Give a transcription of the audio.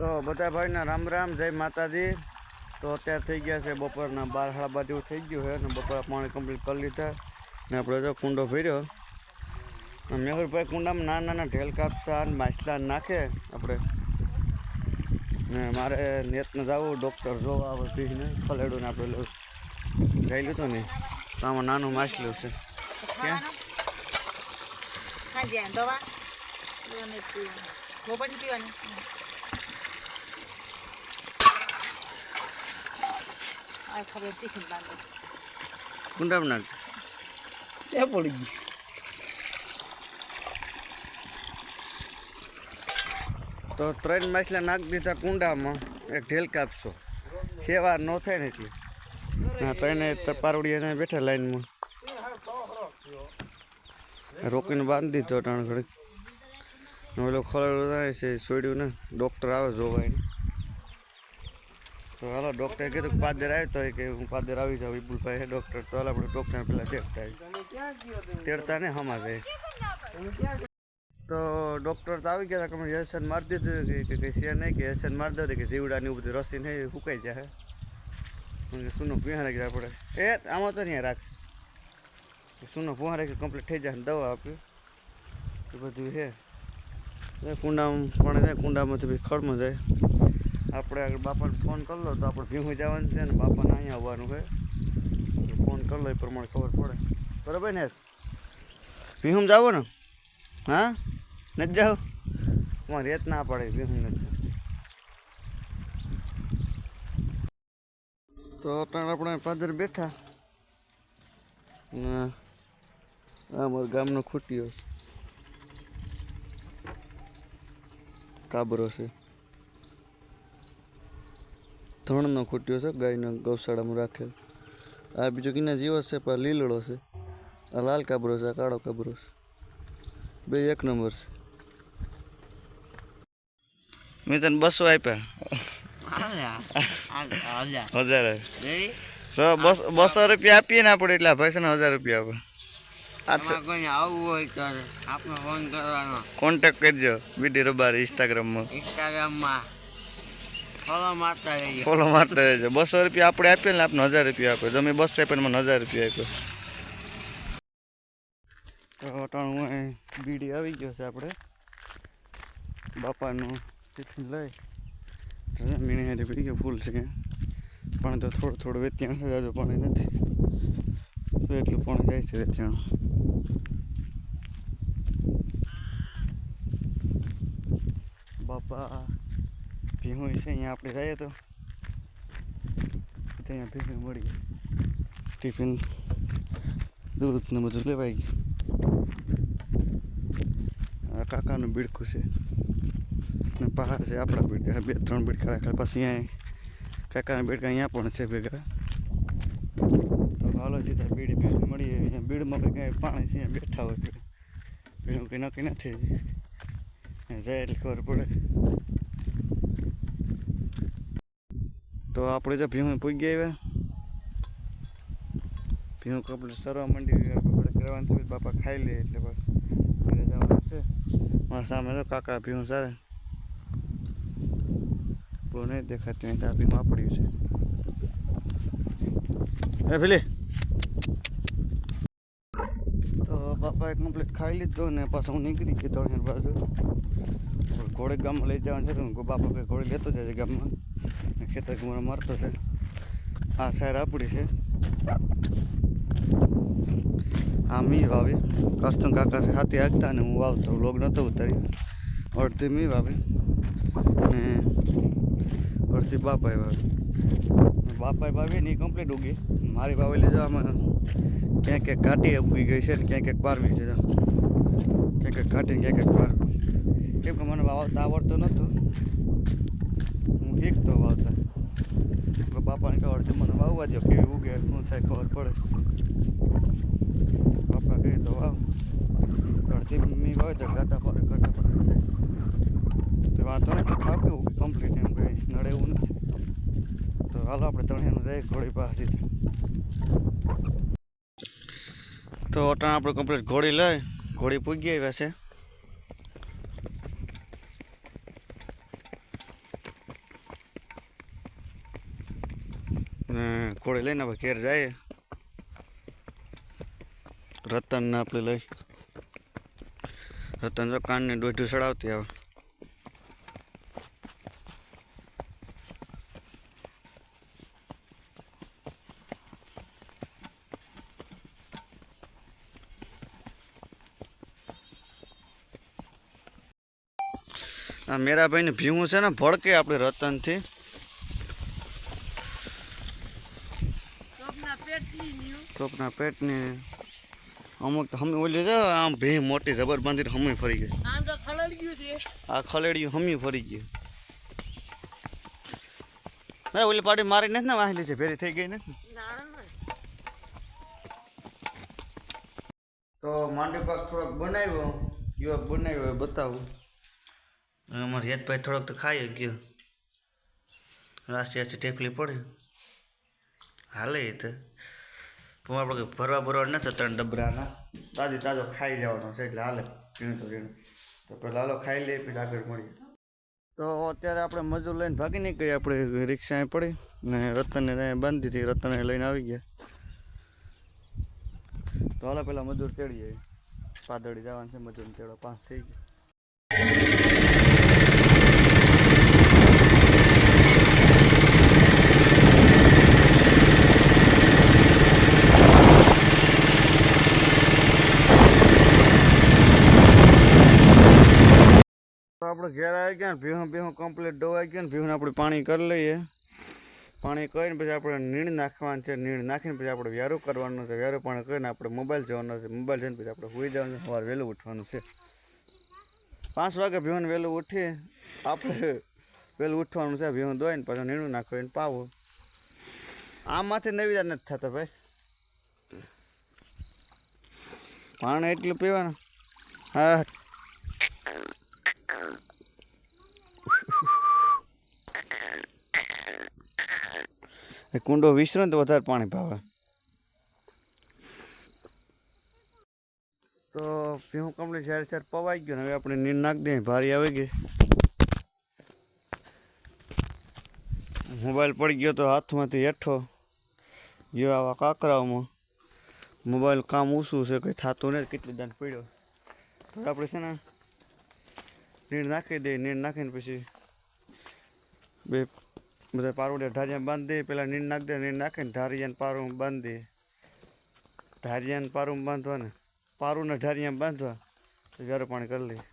તો બધા ભાઈના રામ રામ, જય માતાજી. તો અત્યારે થઈ ગયા છે બપોરના બાર, સાડા બાર જેવું થઈ ગયું છે અને બપોર પાણી કમ્પ્લીટ કરી લીધા. ને આપણે જો કુંડો અને મેહુલભાઈ કુંડામાં નાના નાના ઢેલ કાપસા અને માછલા નાખે આપણે. ને મારે નેતને જવું ડૉક્ટર જોવા બધીને ફલેડું ને આપણે જઈ લીધું ને. તો આમાં નાનું માછલું છે. ક્યાં? દવા. પીવાની. આ ખબર તીખી લાગે કુંડામાં નાખ એ પડી ગઈ તો ત્રણ માછલા નાખી દીધા કુંડામાં એક ઢેલ કાપશો. સેવા ન થાય ને એટલે. હા ત્રણે પારવડી એને બેઠા લાઈનમાં. રોકીને બાંધી દીધો ટાણ ઘડી ને ઓલો થાય છે છોડ્યું ને ડૉક્ટર આવે જોવા એને તો હાલો ડૉક્ટર કીધું પાદર આવ્યો તો કે હું પાદર આવી જાઉં વિપુલભાઈ ડૉક્ટર તો હાલ, આપણે ડૉક્ટર પેલા દેખતા આવી તેડતા ને હમા તો ડૉક્ટર તો આવી ગયા કે મેં એસન મારી દીધું, કે કંઈ છે નહીં, કે એસન મારી દો કે જીવડાની એવું બધું રસી નહીં સુકાઈ જાય. સુનો પુહારે કે આપણે. એ, આમાં તો નહીં રાખ. સુનો પુહારે કે કમ્પ્લીટ થઈ જાય દવા આપ્યું એ બધું છે. કુંડામાં પણ જાય કુંડામાંથી ખડમાં જાય. આપણે આગળ બાપાને ફોન કરી લો, તો આપણે ભીમું જવાનું છે ને બાપાને અહીંયા આવવાનું છે. ફોન કરી લો, એ પ્રમાણે ખબર પડે. બરાબર ને? ભીમું જાવો ને. હા? નથી જાવ હું રેત ના પડે ભીહું નથી તો. અત્યારે આપણે પાદર બેઠા. અમારા ગામનો ખૂટ્યો કાબરો છે. ધણનો ખૂટ્યો છે ગાયનો ગૌશાળામાં રાખેલ. આ બીજો કિના જીવો છે પણ લીલડો છે. આ લાલ કાબરો છે આ કાળો કાબરો છે. બે એક નંબર છે. મેં તને બસો આપ્યા. હજાર. સો બસ રૂપિયા આપીએ ને આપણે એટલે ભાઈ છે ને હજાર રૂપિયા આપે. કોન્ટેક્ટ કરજો બીડી રબાર ઇન્સ્ટાગ્રામમાં ઇન્સ્ટાગ્રામમાં ફોલો મારતા રહેજો બસો રૂપિયા આપણે આપીએ ને આપણે હજાર રૂપિયા આપે. જમી બસ સ્ટેપને મને હજાર રૂપિયા આપ્યો તો હું બીડી આવી ગયો છે આપણે. બાપાનું ટિફિન લઈ. મીણી હારી પડી ગયો ફૂલ છે. પણ તો થોડું થોડું વેચાણ છે, હજુ પાણી નથી. તો એટલું પાણી જાય છે વેચાણ બાપા ભીમું છે, અહીંયા આપણે જઈએ તો. ત્યાં ભીમું મળી ગયું ટિફિન દૂધ ને બધું લેવાઈ ગયું. આ કાકાનું બીડકું છે. ને પહાડ છે આપણા બીડકા બે ત્રણ બીડકા રાખેલા પછી અહીંયા કાકાના બીડકા અહીંયા પણ છે ભેગા. તો હાલો જીતા બીડી બીડ મળીએ અહીંયા બીડમાં કંઈ કાંઈ પાણી છે, અહીંયા બેઠા હોય બીડું કંઈ નક્કી નથી જાય એટલે ખબર પડે. તો આપણે જો ભીમું પૂગી આવ્યા ભીમ કપડે સરવા માંડી કપડે કરવાનું છે બાપા ખાઈ લે એટલે ઘરે જવાનું છે. મારા સામે તો કાકા ભીમું સારે. બહુ નહીં દેખાતી નહીં આ ભીમું આપડ્યું છે. એ ભીલી. તો બાપાએ કમ્પ્લીટ ખાઈ લીધું ને પાછું હું નીકળી ગયો બાજુ. ઘોડે ગામમાં લઈ જવાનું છે તો બાપા કે ઘોડે લેતો જાય ગામમાં. ખેતર મને મારતો છે. આ શહેર આપણી છે. આ મી વાવી. કસ્તમ કાકા હાથી આગતા ને હું વાવતો. લોગ નહોતો ઉતાર્યો. અડધી મી વાવી. ને અડધી બાપાએ વાવી. બાપાએ વાવી ને કમ્પ્લીટ ઉગી. મારી વાવેલી લેજો આમાં ક્યાંક ક્યાંક ઘાટી ઉગી ગઈ છે ને ક્યાંક ક્યાંક પારવી છે ક્યાંક ક્યાંક ને ક્યાંક ક્યાંક પારવી. કેમ કે મને વાવતા આવડતું નહોતું. હું શીખતો વાવતા. તો બાપાને ખબર છે, મને વાવવા દો કેવી ઉગે, શું થાય ખબર પડે. બાપા કહે, તો વાવ. અડધી મમ્મી વાવે તો ઘાટા પડે ઘાટા પડે. તો વાંધો નથી ખાવ કેવું કમ્પ્લીટ એમ કંઈ નડે એવું નથી. તો હાલો, આપણે ત્રણેયનું જઈએ, ઘોડી પાસેથી. તો અટાણ આપણે કમ્પ્લીટ ઘોડી લઈ, ઘોડી પૂગી આવ્યા છે. ને ઘોડે લઈને હવે ઘેર જાય રતનને આપણે લઈ. રતન જો કાનને દોઢું ચડાવતી આવે આ મેરાભાઈને ભીવું છે ને, ભડકે આપણે રતનથી. ટોપના પેટને અમુક હમી ઓલી છે આમ ભે મોટી જબર બાંધી હમી ફરી ગઈ. આમ તો ખલડ ગયું છે. આ ખલેડિયું હમી ફરી ગયું. ના ઓલી પાડી મારી નથી ને વાહેલી છે ભેરી થઈ ગઈ ને? તો માંડી પાક થોડોક બનાવ્યો કેવો બનાવ્યો બતાવું. અમારે હેતભાઈ થોડોક તો ખાઈ ગયો. રાસ્તે ટેકલી ટેફલી પડે હાલે એ તો. પણ આપણે ભરવા ભરવા ના છે ત્રણ ડબરાના. તાજી તાજો ખાઈ લેવાનો છે એટલે હાલે પીણું તો પીણું તો પેલા હાલો ખાઈ લઈએ, પછી આગળ મળીએ. તો અત્યારે આપણે મજૂર લઈને ભાગી નીકળી આપણે રિક્ષાએ પડી ને રતનને ત્યાં બાંધી હતી રતનને લઈને આવી ગયા. તો હાલો પેલા મજૂર તેડીએ. પાદળી જવાનું છે મજૂર તેડો પાંચ થઈ ગયા. આપણે ઘેર આવી ગયા ને ભીહું ભીહું કમ્પ્લીટ ડોવાઈ ગયું ને ભીહું આપણે પાણી કરી લઈએ. પાણી કરીને પછી આપણે નીણ નાખવાનું છે. નીણ નાખીને પછી આપણે વ્યારું કરવાનું છે. વ્યારું પાણી કરીને આપણે મોબાઈલ જોવાનો છે. મોબાઈલ જોઈને પછી આપણે સુઈ જવાનું છે. સવારે વહેલું ઉઠવાનું છે. પાંચ વાગે ભીહું વહેલું ઉઠી આપણે વહેલું ઉઠવાનું છે. ભીહું દોઈને પછી નીણું નાખીને પાવું. આમાંથી નવી નથી થતા ભાઈ. પાણી એટલું પીવાનું. હા. કુંડો વિસરો તો વધારે પાણી ભાવે. તો ભીહું કમળી જયારે સારી પવાઈ ગયો ને, હવે આપણે નીર નાખી દઈએ, ભારી આવી ગઈ. મોબાઈલ પડી ગયો તો હાથમાંથી હેઠો. ગયો આવા કાંકરાઓમાં. મોબાઈલ કામ ઓછું છે, કંઈ થતું નથી, કેટલી દાન પડ્યો. તો આપણે છે ને નીર નાખી દઈએ નીર નાખીને પછી બે બધા પારોડિયા ઢારિયા બાંધી દે, પેલા નીંદ નાખી દે નીંદ નાખીને ઢારિયાને પારું બાંધી દે. ઢારિયાને પારું બાંધવા ને પારું ને ઢારિયા બાંધવા, તો જ્યારે પાણી કરી લઈએ